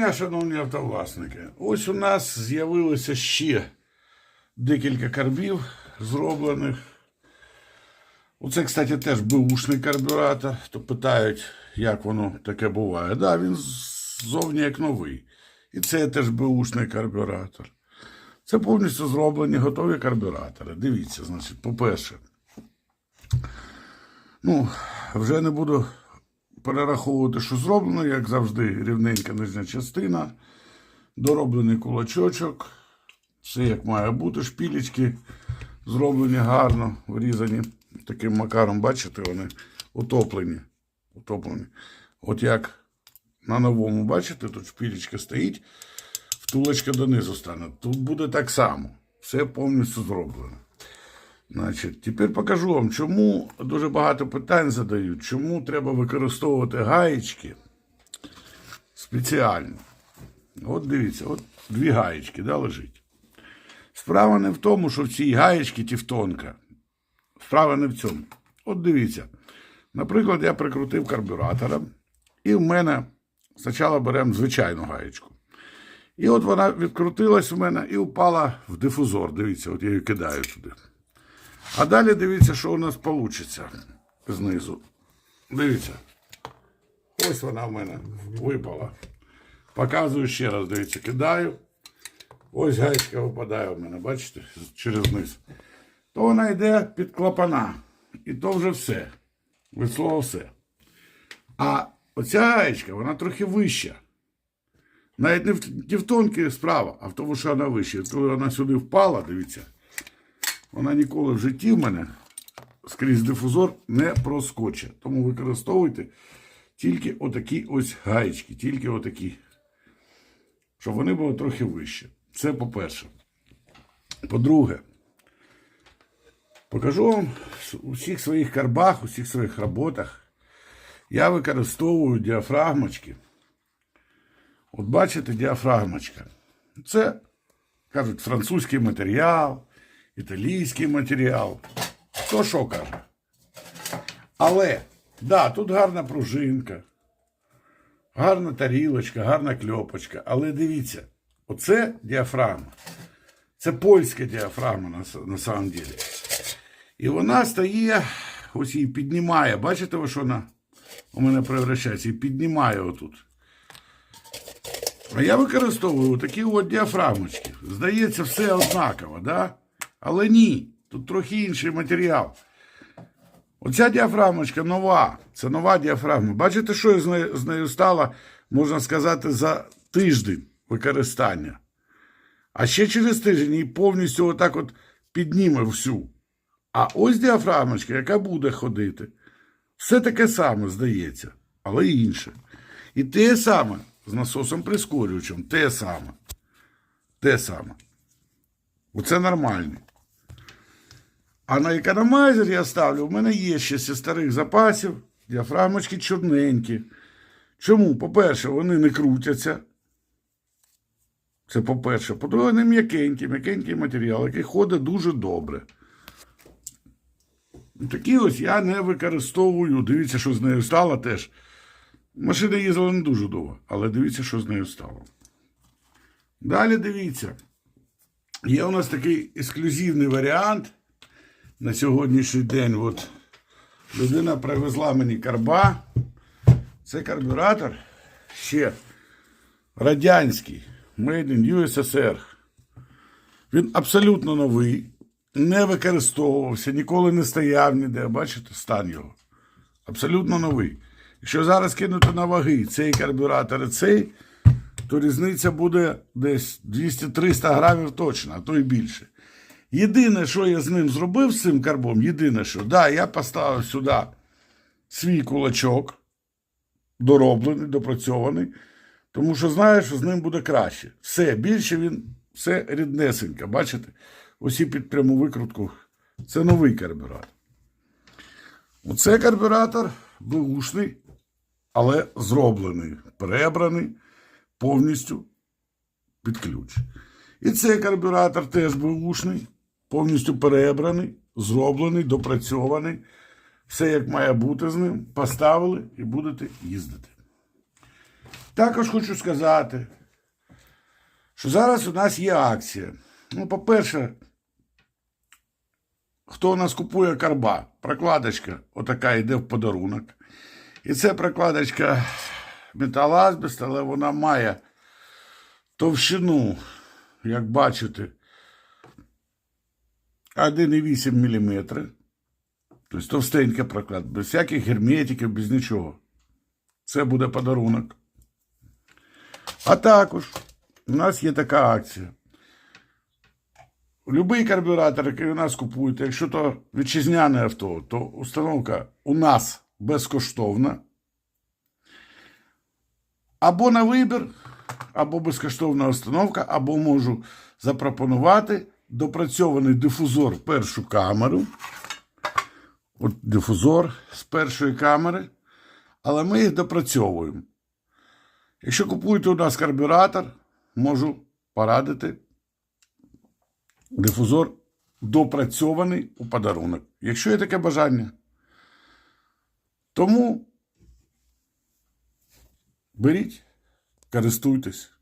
дня, шановні автовласники. Ось у нас з'явилося ще декілька карбів зроблених. Оце, кстати, теж бушний карбюратор. То питають, як воно таке буває. Да, він ззовні як новий. І це теж бушний карбюратор. Це повністю зроблені готові карбюратори. Дивіться, значить, по-перше, ну, вже не буду перераховувати, що зроблено, як завжди, рівненька нижня частина, дороблений кулачочок, все як має бути, шпілечки зроблені гарно, вирізані таким макаром, бачите, вони утоплені. утоплені. От як на новому, бачите, тут шпілечка стоїть, втулочка донизу стане. Тут буде так само. Все повністю зроблено. Значить, тепер покажу вам, чому дуже багато питань задають, чому треба використовувати гаєчки спеціально. От дивіться, от дві гаєчки, да, лежить. Справа не в тому, що в цій гаєчці тівтонка. Справа не в цьому. От дивіться. Наприклад, я прикрутив карбюратора, і в мене спочатку беремо звичайну гаєчку. І от вона відкрутилась у мене і впала в дифузор. Дивіться, от я її кидаю туди. А далі дивіться, що у нас вийде знизу. Дивіться. Ось вона в мене випала. Показую ще раз, дивіться, кидаю. Ось гаєчка випадає у мене, бачите, через низ. То вона йде під клапана. І то вже все. Від все. А оця гаєчка, вона трохи вища. Навіть не в тівтонки справа, а в тому, що вона вища. Коли вона сюди впала, дивіться. Вона ніколи в житті в мене скрізь дифузор не проскоче. Тому використовуйте тільки отакі ось гаєчки, тільки отакі. Щоб вони були трохи вище. Це по-перше. По-друге, покажу вам у всіх своїх карбах, у всіх своїх роботах. Я використовую діафрагмочки. От бачите, діафрагмочка. Це, кажуть, французький матеріал італійський матеріал. Хто що каже? Але, да, тут гарна пружинка, гарна тарілочка, гарна кльопочка. Але дивіться, оце діафрагма. Це польська діафрагма на, на самом деле. І вона стає, ось її піднімає. Бачите, ви, що вона у мене превращається і піднімає отут. А я використовую такі от діафрагмочки. Здається, все однаково, да? Але ні, тут трохи інший матеріал. Оця діафрагмочка нова. Це нова діафрагма. Бачите, що з нею, з нею стало, можна сказати, за тиждень використання. А ще через тиждень її повністю отак от підніме всю. А ось діафрагмочка, яка буде ходити. Все таке саме, здається, але інше. І те саме з насосом прискорювачем, те саме. Те саме. Оце нормально. А на економайзер я ставлю, в мене є ще зі старих запасів діафрагмочки чорненькі. Чому? По-перше, вони не крутяться. Це по-перше. По-друге, вони м'якенькі, м'якенький матеріал, який ходить дуже добре. Такі ось я не використовую. Дивіться, що з нею стало теж. Машина їздила не дуже довго, але дивіться, що з нею стало. Далі дивіться. Є у нас такий ексклюзивний варіант на сьогоднішній день. От людина привезла мені карба. Це карбюратор ще радянський, Made in USSR. Він абсолютно новий, не використовувався, ніколи не стояв ніде. Бачите, стан його. Абсолютно новий. Якщо зараз кинути на ваги цей карбюратор і цей, то різниця буде десь 200-300 грамів точно, а то і більше. Єдине, що я з ним зробив з цим карбом, єдине, що да, я поставив сюди свій кулачок, дороблений, допрацьований, тому що знаю, що з ним буде краще. Все, більше він, все ріднесенько. Бачите? Усі під пряму викрутку. Це новий карбюратор. Оце карбюратор бушний, але зроблений, перебраний повністю під ключ. І цей карбюратор теж бушний, повністю перебраний, зроблений, допрацьований. Все як має бути з ним. Поставили і будете їздити. Також хочу сказати, що зараз у нас є акція. Ну, по-перше, хто у нас купує карба, прокладочка отака йде в подарунок. І це прокладочка металазбест, але вона має товщину, як бачите, 1,8 мм. Тобто товстенька проклад, без всяких герметиків, без нічого. Це буде подарунок. А також у нас є така акція. Любий карбюратор, який у нас купуєте, якщо то вітчизняне авто, то установка у нас безкоштовна. Або на вибір, або безкоштовна установка, або можу запропонувати допрацьований дифузор в першу камеру. От дифузор з першої камери. Але ми їх допрацьовуємо. Якщо купуєте у нас карбюратор, можу порадити дифузор допрацьований у подарунок. Якщо є таке бажання. Тому беріть, користуйтесь.